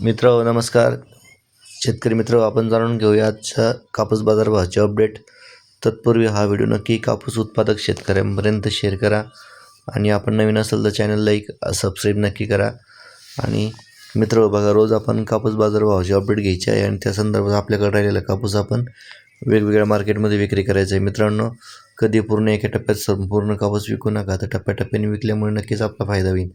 मित्र नमस्कार. शेतकरी मित्र आपण जाणून घेऊया आजच्या कापूस बाजारभावाचे अपडेट तत्पूर्वी हा व्हिडिओ नक्की कापूस उत्पादक शेतकऱ्यांपर्यंत शेअर करा. आणि आपण नवीन असेल तर चॅनल लाईक सबस्क्राईब नक्की करा. आणि मित्र बघा रोज आपण कापूस बाजारभावाचे अपडेट घ्यायचे आहे आणि त्या संदर्भात आपल्याकडे राहिलेला कापूस आपण वेगवेगळ्या मार्केटमध्ये विक्री करायचं आहे. मित्रांनो कधी पूर्ण एका टप्प्यात संपूर्ण कापूस विकू नका तर टप्प्याटप्प्याने विकल्यामुळे नक्कीच आपला फायदा होईल.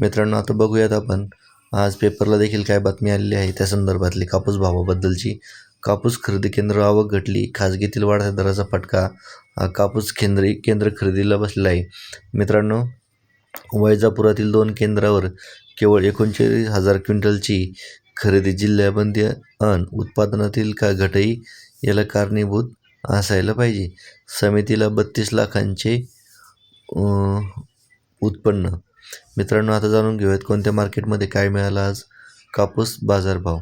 मित्रांनो आता बघूयात आपण आज पेपरला देखील काय बातमी आलेली आहे? त्या संदर्भातली कापूस भावाबद्दलची. कापूस खरेदी केंद्र आवक घटली. खाजगीतील वाढत्या दराचा फटका हा कापूस केंद्री केंद्र खरेदीला बसलेला आहे. मित्रांनो वैजापुरातील दोन केंद्रावर केवळ एकोणचाळीस हजार क्विंटलची खरेदी जिल्ह्याबंदी अन उत्पादनातील का घटही याला कारणीभूत असायला पाहिजे. समितीला बत्तीस लाखांचे उत्पन्न मित्रांनो आता जाणून घेऊयात कोणत्या मार्केटमध्ये काय मिळालं आज? कापूस बाजारभाव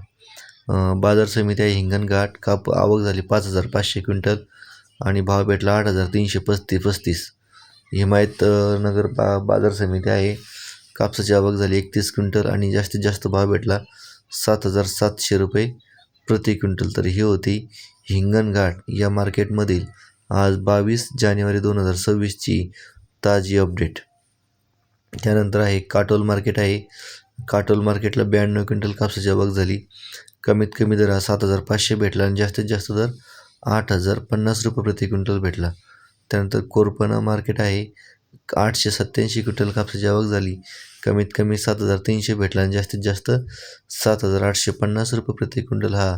बाजार समिती आहे हिंगणघाट काप आवक झाली पाच हजार पाचशे क्विंटल आणि भाव भेटला आठ हजार तीनशे पस्तीस पस्तीस. हिमायत नगर बा बाजार समिती आहे. कापसाची आवक झाली एकतीस क्विंटल आणि जास्तीत जास्त भाव भेटला सात हजार सातशे रुपये प्रति क्विंटल. तर ही होती हिंगणघाट या मार्केटमधील आज बावीस जानेवारी दोन हजार सव्वीसची ताजी अपडेट. त्यानंतर आहे काटोल मार्केट आहे. काटोल मार्केटला ब्याण्णव क्विंटल कापसाची आवक झाली. कमीत कमी दर हा सात हजार पाचशे भेटला आणि जास्तीत जास्त दर आठ हजार पन्नास रुपये प्रति क्विंटल भेटला. त्यानंतर कोरपणा मार्केट आहे आठशे सत्त्याऐंशी क्विंटल कापसाची आवक झाली. कमीत कमी सात हजार तीनशे भेटला आणि जास्तीत जास्त सात हजार आठशे पन्नास रुपये प्रति क्विंटल हा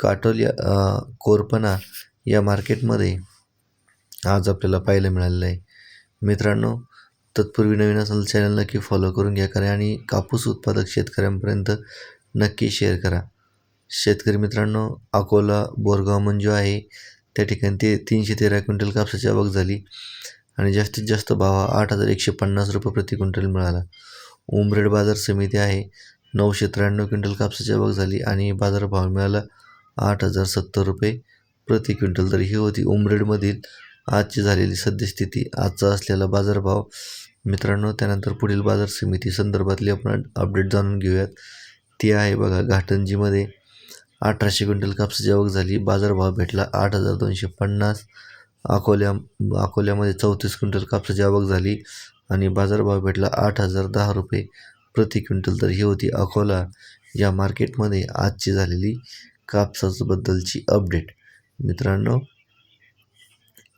काटोल या अं, कोरपणा या मार्केटमध्ये आज आपल्याला पाहायला मिळालेला आहे. मित्रांनो तत्पूर्वी नवीन असेल चॅनल नक्की फॉलो करून घ्या करा आणि कापूस उत्पादक शेतकऱ्यांपर्यंत नक्की शेअर करा. शेतकरी मित्रांनो अकोला बोरगाव मंजू आहे त्या ठिकाणी ते तीनशे तेरा क्विंटल कापसाची आवक झाली आणि जास्तीत जास्त भाव हा आठ हजार एकशे पन्नास रुपये प्रति क्विंटल मिळाला. उमरेड बाजार समिती आहे नऊशे त्र्याण्णव क्विंटल कापसाची आवक झाली आणि बाजारभाव मिळाला आठ हजार सत्तर रुपये प्रति क्विंटल. तर ही होती उमरेडमधील आजची झालेली सद्यस्थिती आजचा असलेला बाजारभाव. मित्रांनो त्यानंतर पुढील बाजार समिती संदर्भातली आपण अपडेट जाणून घेऊयात. ती आहे बघा घाटंजीमध्ये. अठराशे क्विंटल कापसाची आवक झाली. बाजारभाव भेटला आठ हजार दोनशे पन्नास. अकोल्या अकोल्यामध्ये चौतीस क्विंटल कापसाची आवक झाली आणि बाजारभाव भेटला आठ हजार दहा रुपये प्रति क्विंटल. तर ही होती अकोला. या मार्केटमध्ये आजची झालेली कापसाबद्दलची अपडेट मित्रांनो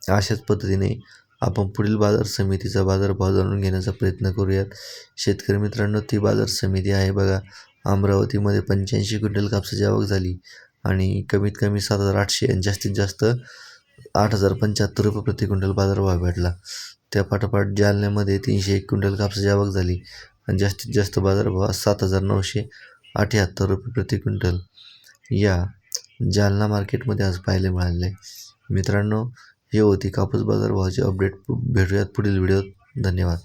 अशाच पद्धतीने आपण पुढील बाजार समितीचा बाजारभाव जाणून घेण्याचा प्रयत्न करूयात. शेतकरी मित्रांनो ती बाजार समिती आहे बघा. अमरावतीमध्ये पंच्याऐंशी क्विंटल कापसाची आवक झाली आणि कमीत कमी सात हजार आठशे आणि जास्तीत जास्त आठ हजार पंच्याहत्तर रुपये प्रति क्विंटल बाजारभाव भेटला. त्या पाठोपाठ जालन्यामध्ये तीनशे एक क्विंटल कापसाची आवक झाली आणि जास्तीत जास्त बाजारभाव सात हजार नऊशे अठ्याहत्तर रुपये प्रति क्विंटल. या जालना मार्केटमध्ये आज पाहायला मिळालेलं आहे. मित्रांनो हे होती कापूस बाजार भावाची अपडेट. भेटूयात पुढील व्हिडिओत. धन्यवाद.